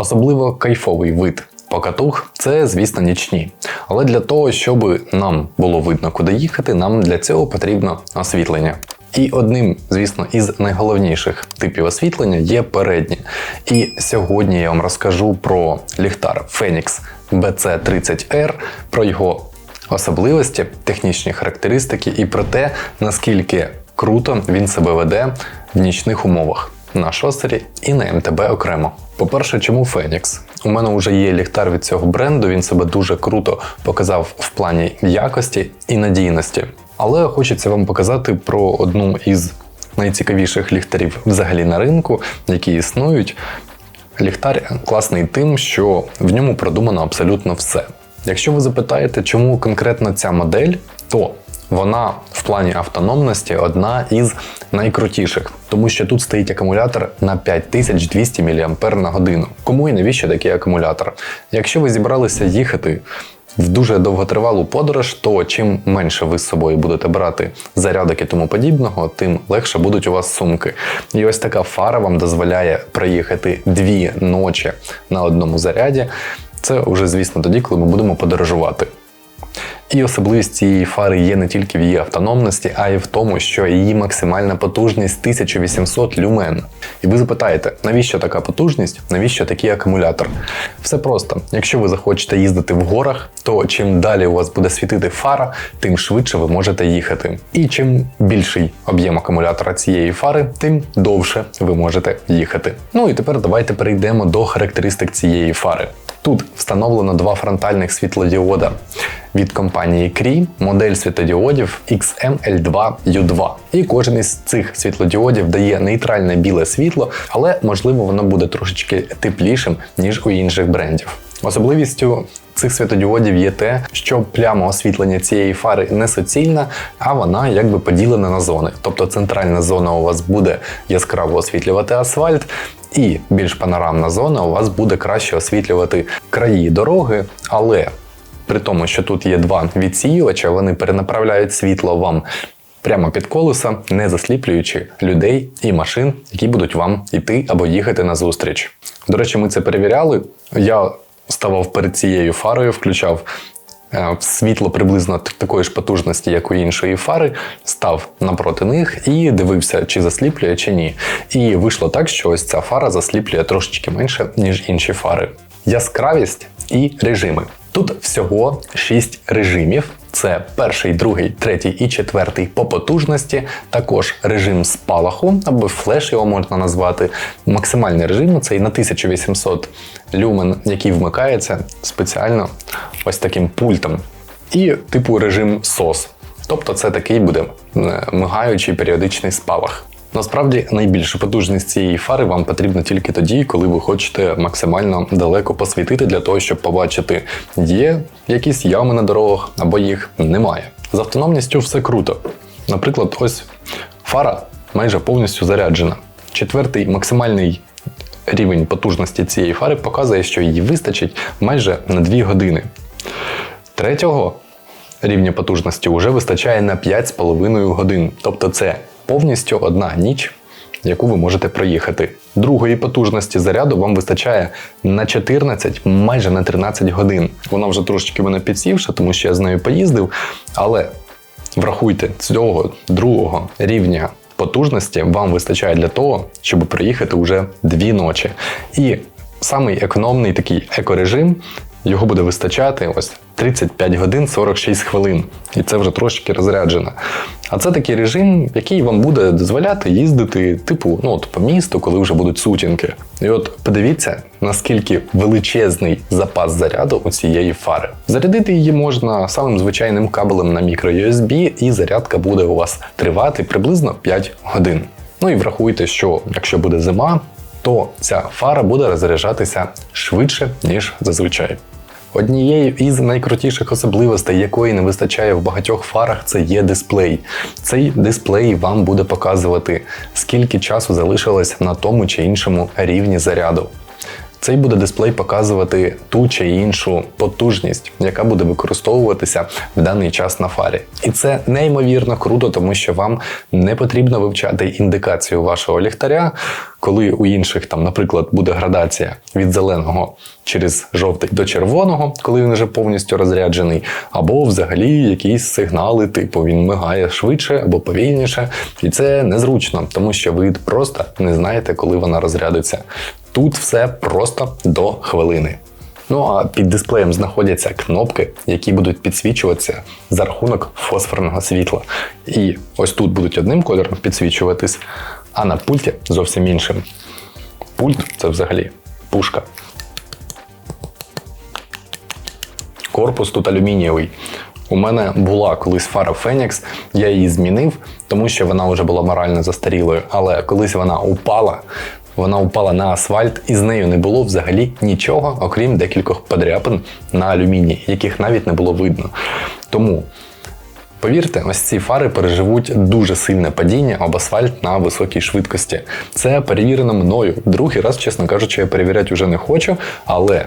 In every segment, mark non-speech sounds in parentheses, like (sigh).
Особливо кайфовий вид покатух це, звісно, нічні. Але для того, щоб нам було видно, куди їхати, нам для цього потрібно освітлення. І одним, звісно, із найголовніших типів освітлення є переднє. І сьогодні я вам розкажу про ліхтар Phoenix BC30R, про його особливості, технічні характеристики і про те, наскільки круто він себе веде в нічних умовах на шосері і на МТБ окремо. По-перше, чому Фенікс? У мене вже є ліхтар від цього бренду, він себе дуже круто показав в плані якості і надійності. Але хочеться вам показати про одну із найцікавіших ліхтарів взагалі на ринку, які існують. Ліхтар класний тим, що в ньому продумано абсолютно все. Якщо ви запитаєте, чому конкретно ця модель, то вона в плані автономності одна із найкрутіших, тому що тут стоїть акумулятор на 5200 мАч на годину. Кому і навіщо такий акумулятор? Якщо ви зібралися їхати в дуже довготривалу подорож, то чим менше ви з собою будете брати зарядок і тому подібного, тим легше будуть у вас сумки. І ось така фара вам дозволяє проїхати дві ночі на одному заряді. Це вже, звісно, тоді, коли ми будемо подорожувати. І особливість цієї фари є не тільки в її автономності, а й в тому, що її максимальна потужність 1800 люмен. І ви запитаєте, навіщо така потужність, навіщо такий акумулятор? Все просто, якщо ви захочете їздити в горах, то чим далі у вас буде світити фара, тим швидше ви можете їхати. І чим більший об'єм акумулятора цієї фари, тим довше ви можете їхати. Ну і тепер давайте перейдемо до характеристик цієї фари. Тут встановлено два фронтальних світлодіода від компанії Cree, модель світлодіодів XML2U2. І кожен із цих світлодіодів дає нейтральне біле світло, але можливо воно буде трошечки теплішим, ніж у інших брендів. Особливістю цих світодіодів є те, що пляма освітлення цієї фари не суцільна, а вона якби поділена на зони. Тобто центральна зона у вас буде яскраво освітлювати асфальт, і більш панорамна зона у вас буде краще освітлювати краї дороги, але при тому, що тут є два відсіювача, вони перенаправляють світло вам. Прямо під колеса, не засліплюючи людей і машин, які будуть вам йти або їхати на зустріч. До речі, ми це перевіряли. Я ставав перед цією фарою, включав е, світло приблизно такої ж потужності, як у іншої фари, став напроти них і дивився, чи засліплює, чи ні. І вийшло так, що ось ця фара засліплює трошечки менше, ніж інші фари. Яскравість і режими. Тут всього 6 режимів. Це перший, другий, третій і четвертий по потужності. Також режим спалаху, або флеш його можна назвати. Максимальний режим це на 1800 люмен, який вмикається спеціально ось таким пультом. І типу режим SOS. Тобто це такий буде е, мигаючий періодичний спалах. Насправді найбільшу потужність цієї фари вам потрібно тільки тоді, коли ви хочете максимально далеко посвітити для того, щоб побачити, є якісь ями на дорогах або їх немає. З автономністю все круто. Наприклад, ось фара майже повністю заряджена. Четвертий максимальний рівень потужності цієї фари показує, що її вистачить майже на 2 години. Третього рівня потужності вже вистачає на 5,5 годин. Тобто це повністю одна ніч, яку ви можете проїхати. Другої потужності заряду вам вистачає на 14, майже на 13 годин. Вона вже трошечки мене підсівша, тому що я з нею поїздив. Але врахуйте, цього другого рівня потужності вам вистачає для того, щоб проїхати вже дві ночі. І самий економний такий екорежим його буде вистачати ось 35 годин 46 хвилин. І це вже трошки розряджено. А це такий режим, який вам буде дозволяти їздити, типу, ну от по місту, коли вже будуть сутінки. І от подивіться, наскільки величезний запас заряду у цієї фари. Зарядити її можна самим звичайним кабелем на мікро-USB, і зарядка буде у вас тривати приблизно 5 годин. Ну і врахуйте, що якщо буде зима, то ця фара буде розряджатися швидше, ніж зазвичай. Однією із найкрутіших особливостей, якої не вистачає в багатьох фарах, це є дисплей. Цей дисплей вам буде показувати, скільки часу залишилось на тому чи іншому рівні заряду. Цей буде дисплей показувати ту чи іншу потужність, яка буде використовуватися в даний час на фарі. І це неймовірно круто, тому що вам не потрібно вивчати індикацію вашого ліхтаря, коли у інших, там, наприклад, буде градація від зеленого через жовтий до червоного, коли він вже повністю розряджений, або взагалі якісь сигнали, типу він мигає швидше або повільніше. І це незручно, тому що ви просто не знаєте, коли вона розрядиться. Тут все просто до хвилини. Ну а під дисплеєм знаходяться кнопки, які будуть підсвічуватися за рахунок фосфорного світла. І ось тут будуть одним кольором підсвічуватись, а на пульті зовсім іншим. Пульт це взагалі пушка. Корпус тут алюмінієвий. У мене була колись фара Фенікс, я її змінив, тому що вона вже була морально застарілою. Але колись вона упала, вона упала на асфальт, і з нею не було взагалі нічого, окрім декількох подряпин на алюмінії, яких навіть не було видно. Тому. Повірте, ось ці фари переживуть дуже сильне падіння об асфальт на високій швидкості. Це перевірено мною. Другий раз, чесно кажучи, я перевіряти вже не хочу, але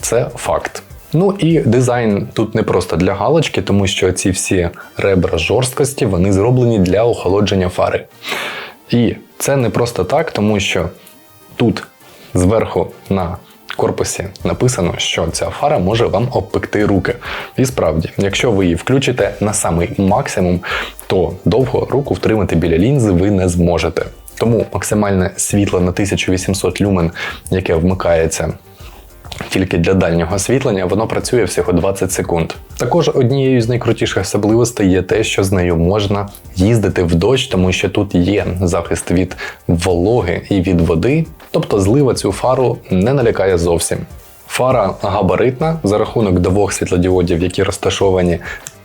це факт. Ну і дизайн тут не просто для галочки, тому що ці всі ребра жорсткості вони зроблені для охолодження фари. І це не просто так, тому що тут зверху на корпусі написано, що ця фара може вам обпекти руки. І справді, якщо ви її включите на самий максимум, то довго руку втримати біля лінзи ви не зможете. Тому максимальне світло на 1800 люмен, яке вмикається тільки для дальнього освітлення, воно працює всього 20 секунд. Також однією з найкрутіших особливостей є те, що з нею можна їздити в дощ, тому що тут є захист від вологи і від води, тобто злива цю фару не налякає зовсім. Фара габаритна за рахунок двох світлодіодів, які розташовані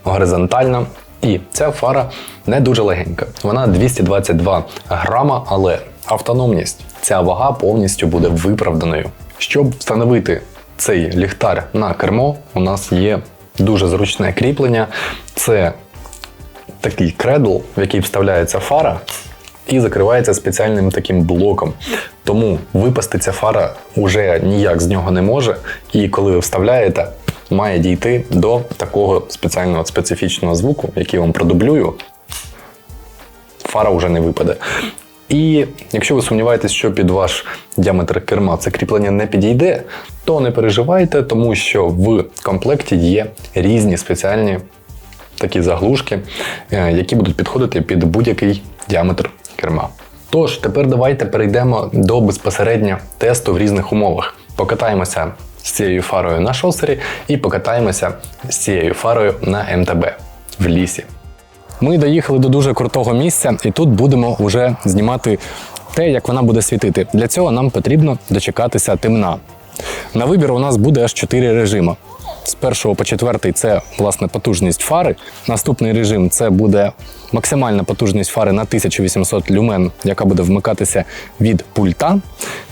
горизонтально. І ця фара не дуже легенька. Вона 222 грама, але автономність, ця вага повністю буде виправданою. Щоб встановити цей ліхтар на кермо, у нас є дуже зручне кріплення. Це такий кредл, в який вставляється фара. І закривається спеціальним таким блоком. Тому випасти ця фара вже ніяк з нього не може. І коли ви вставляєте, має дійти до такого спеціального специфічного звуку, який вам продублюю. Фара вже не випаде. І якщо ви сумніваєтесь, що під ваш діаметр керма це кріплення не підійде, то не переживайте, тому що в комплекті є різні спеціальні такі заглушки, е, які будуть підходити під будь-який діаметр керма. Тож, тепер давайте перейдемо до безпосередньо тесту в різних умовах. Покатаємося з цією фарою на шосері і покатаємося з цією фарою на МТБ в лісі. Ми доїхали до дуже крутого місця, і тут будемо вже знімати те, як вона буде світити. Для цього нам потрібно дочекатися темна. На вибір у нас буде аж 4 режими. З першого по четвертий це власне потужність фари. Наступний режим це буде максимальна потужність фари на 1800 люмен, яка буде вмикатися від пульта,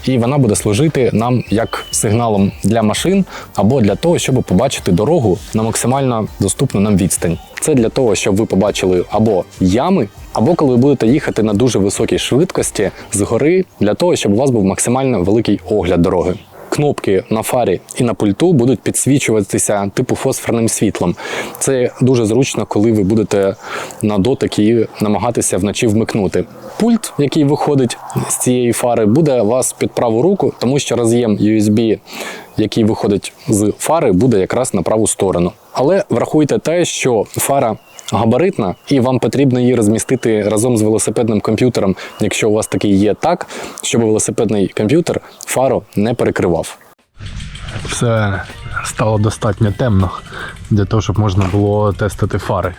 і вона буде служити нам як сигналом для машин або для того, щоб побачити дорогу на максимально доступну нам відстань. Це для того, щоб ви побачили або ями, або коли ви будете їхати на дуже високій швидкості згори, для того, щоб у вас був максимально великий огляд дороги. Кнопки на фарі і на пульту будуть підсвічуватися типу фосфорним світлом. Це дуже зручно, коли ви будете на дотик і намагатися вночі вмикнути. Пульт, який виходить з цієї фари, буде вас під праву руку, тому що роз'єм USB, який виходить з фари, буде якраз на праву сторону. Але врахуйте те, що фара габаритна, і вам потрібно її розмістити разом з велосипедним комп'ютером, якщо у вас такий є так, щоб велосипедний комп'ютер фару не перекривав. все стало достатньо темно для того, щоб можна було тестити фари.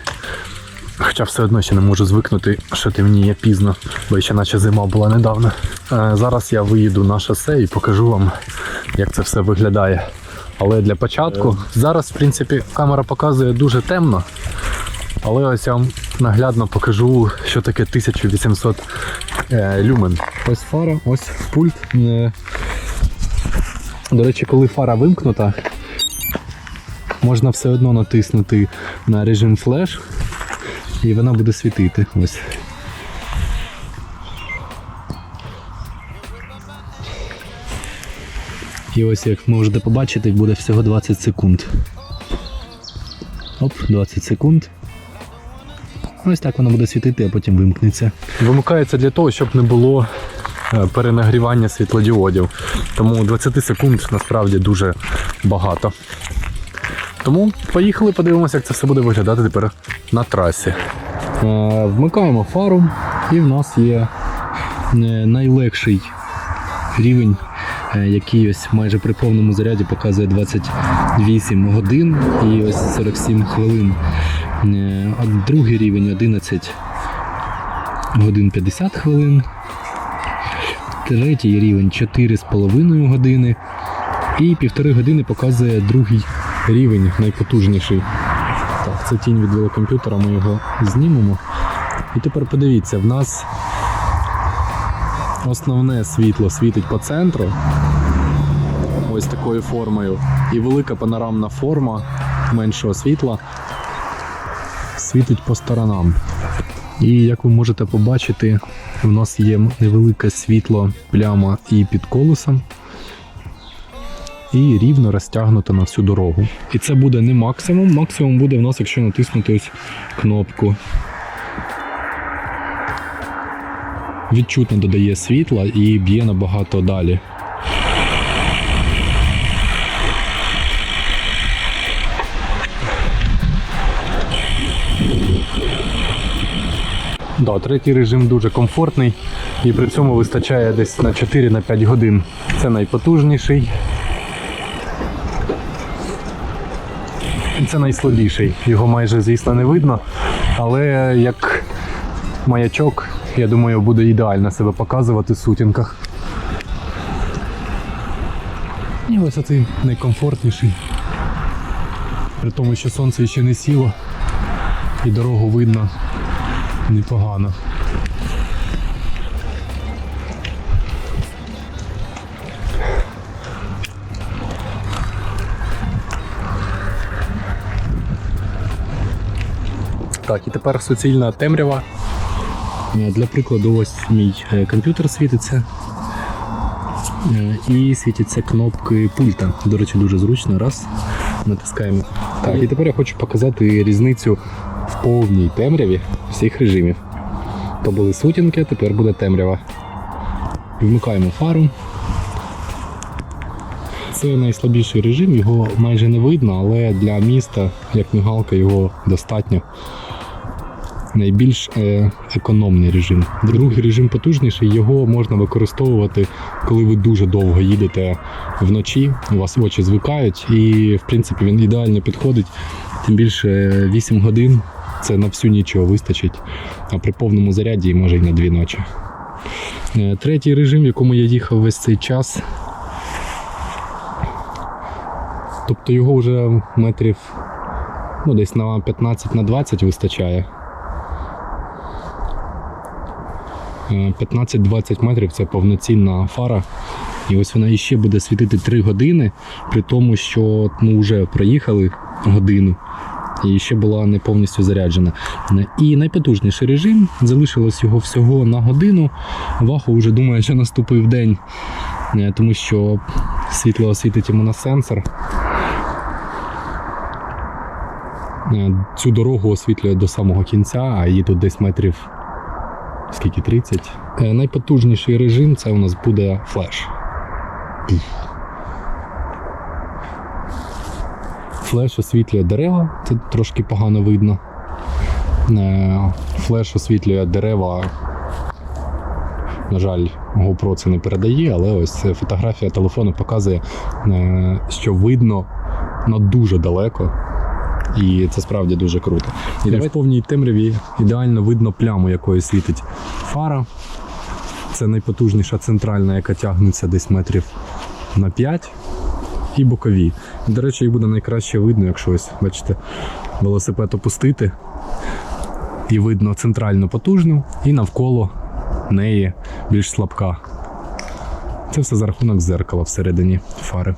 Хоча все одно ще не можу звикнути, що темніє пізно, бо ще наче зима була недавно. Е, Зараз я виїду на шосе і покажу вам, як це все виглядає. Але для початку зараз, в принципі, камера показує дуже темно. Але ось я вам наглядно покажу, що таке 1800 е, люмен. Ось фара, ось пульт. Е, до речі, коли фара вимкнута, можна все одно натиснути на режим флеш, і вона буде світити. Ось. І ось як можете побачити, буде всього 20 секунд. Оп, 20 секунд. Ось так воно буде світити, а потім вимкнеться. Вимикається для того, щоб не було е, перенагрівання світлодіодів. Тому 20 секунд насправді дуже багато. Тому поїхали, подивимося, як це все буде виглядати тепер на трасі. Е, Вмикаємо фару, і в нас є е, найлегший рівень, який ось майже при повному заряді показує 28 годин і ось 47 хвилин. Е, другий рівень 11 годин 50 хвилин. Третій рівень 4,5 години. І півтори години показує другий рівень, найпотужніший. Так, це тінь від велокомп'ютера, ми його знімемо. І тепер подивіться, в нас основне світло світить по центру. Ось такою формою. І велика панорамна форма меншого світла світить по сторонам. І як ви можете побачити, у нас є невелике світло пляма і під колесом, і рівно розтягнуто на всю дорогу. І це буде не максимум. Максимум буде в нас, якщо натиснути ось кнопку. Відчутно додає світла і б'є набагато далі. Да, третій режим дуже комфортний і при цьому вистачає десь на 4-5 годин. Це найпотужніший. Це найслабіший. Його майже, звісно, не видно. Але як маячок, я думаю, буде ідеально себе показувати в сутінках. І ось цей найкомфортніший. При тому, що сонце ще не сіло і дорогу видно непогано. Так, і тепер суцільна темрява. Е, Для прикладу, ось мій е, комп'ютер світиться. Е, І світяться кнопки пульта. До речі, дуже зручно. Раз. Натискаємо. Так, і тепер я хочу показати різницю в повній темряві всіх режимів. То були сутінки, тепер буде темрява. Вмикаємо фару. Це найслабіший режим, його майже не видно, але для міста, як мігалка, його достатньо. Найбільш е, економний режим. Другий режим потужніший, його можна використовувати, коли ви дуже довго їдете вночі, у вас очі звикають, і в принципі він ідеально підходить. Тим більше е, 8 годин це на всю ніч його вистачить, а при повному заряді може й на дві ночі. Е, Третій режим, в якому я їхав весь цей час. Тобто його вже метрів ну, десь на 15 на 20 вистачає. Е, 15-20 метрів це повноцінна фара. І ось вона іще буде світити 3 години, при тому, що ну, вже проїхали годину і ще була не повністю заряджена. І найпотужніший режим залишилось його всього на годину. Вахо вже думає, що наступив день, е, тому що світло освітить йому на сенсор. Е, Цю дорогу освітлює до самого кінця, а її тут десь метрів скільки 30. Е, Найпотужніший режим це у нас буде флеш. Флеш освітлює дерева, це трошки погано видно. Е, Флеш освітлює дерева. На жаль, GoPro це не передає, але ось фотографія телефону показує, е, що видно на дуже далеко. І це справді дуже круто. І в повній темряві ідеально видно пляму, якою світить фара. Це найпотужніша центральна, яка тягнеться десь метрів на 5 і бокові. До речі, їх буде найкраще видно, якщо ось, бачите, велосипед опустити. І видно центральну потужну, і навколо неї більш слабка. Це все за рахунок зеркала всередині фари.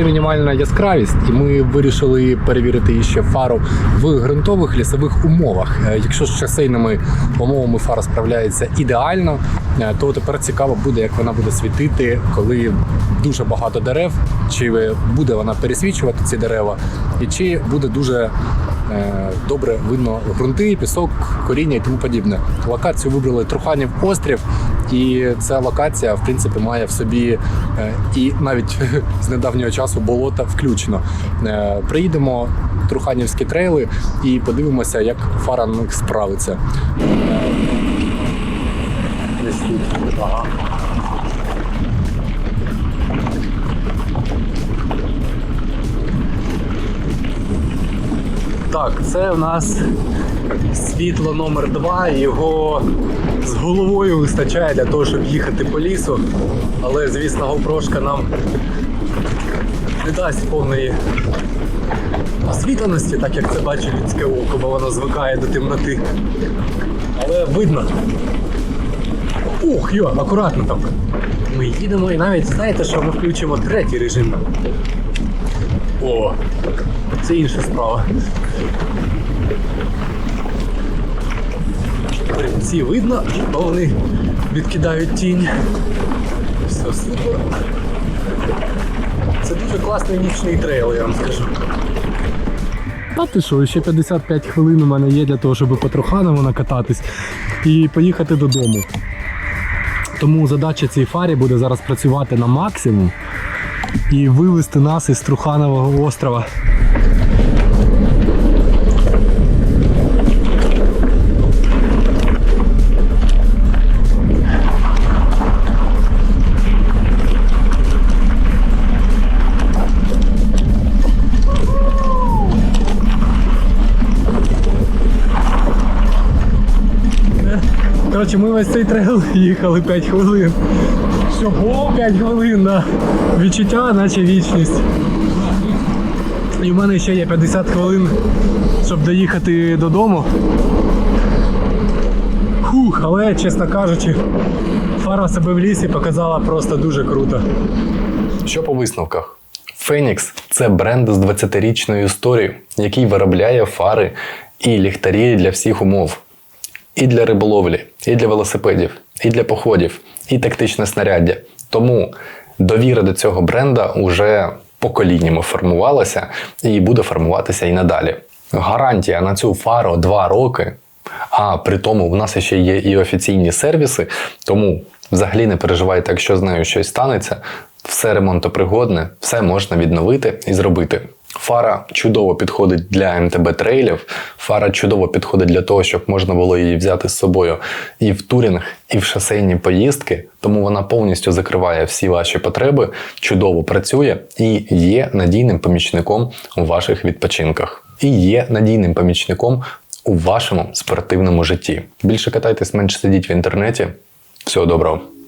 Це мінімальна яскравість, і ми вирішили перевірити ще фару в ґрунтових лісових умовах. Е, Якщо з шосейними умовами фара справляється ідеально, е, то тепер цікаво буде, як вона буде світити, коли дуже багато дерев, чи буде вона пересвічувати ці дерева, і чи буде дуже добре видно ґрунти, пісок, коріння і тому подібне. Локацію вибрали Труханів острів, і ця локація, в принципі, має в собі е, і навіть (laughs) з недавнього часу болота включено. Е, Приїдемо Труханівські трейли і подивимося, як фара на них справиться. Е. Ага. Так, це в нас світло номер 2 Його з головою вистачає для того, щоб їхати по лісу. Але, звісно, GoPro нам не дасть повної освітленості, так як це бачить людське око, бо воно звикає до темноти. Але видно. Ух, йо, акуратно там. Ми їдемо і навіть знаєте, що ми включимо третій режим. О, це інша справа. Ці видно, бо вони відкидають тінь. Все супер. Це дуже класний нічний трейл, я вам скажу. А ти що, ще 55 хвилин у мене є для того, щоб по Труханову накататись і поїхати додому. Тому задача цій фарі буде зараз працювати на максимум і вивести нас із Труханового острова. Коротше, ми весь цей трейл (laughs) їхали 5 хвилин. Всього 5 хвилин на відчуття, наче вічність. І в мене ще є 50 хвилин, щоб доїхати додому. Фух, але, чесно кажучи, фара себе в лісі показала просто дуже круто. Що по висновках? Phoenix – це бренд з 20-річною історією, який виробляє фари і ліхтарі для всіх умов. І для риболовлі, і для велосипедів, і для походів, і тактичне снаряддя. Тому довіра до цього бренда уже поколіннями формувалася і буде формуватися і надалі. Гарантія на цю фару 2 роки. А при тому в нас ще є і офіційні сервіси, тому взагалі не переживайте, якщо з нею щось станеться. Все ремонтопригодне, все можна відновити і зробити. Фара чудово підходить для МТБ трейлів. Фара чудово підходить для того, щоб можна було її взяти з собою і в турінг, і в шосейні поїздки. Тому вона повністю закриває всі ваші потреби, чудово працює і є надійним помічником у ваших відпочинках. І є надійним помічником у вашому спортивному житті. Більше катайтесь, менше сидіть в інтернеті. Всього доброго!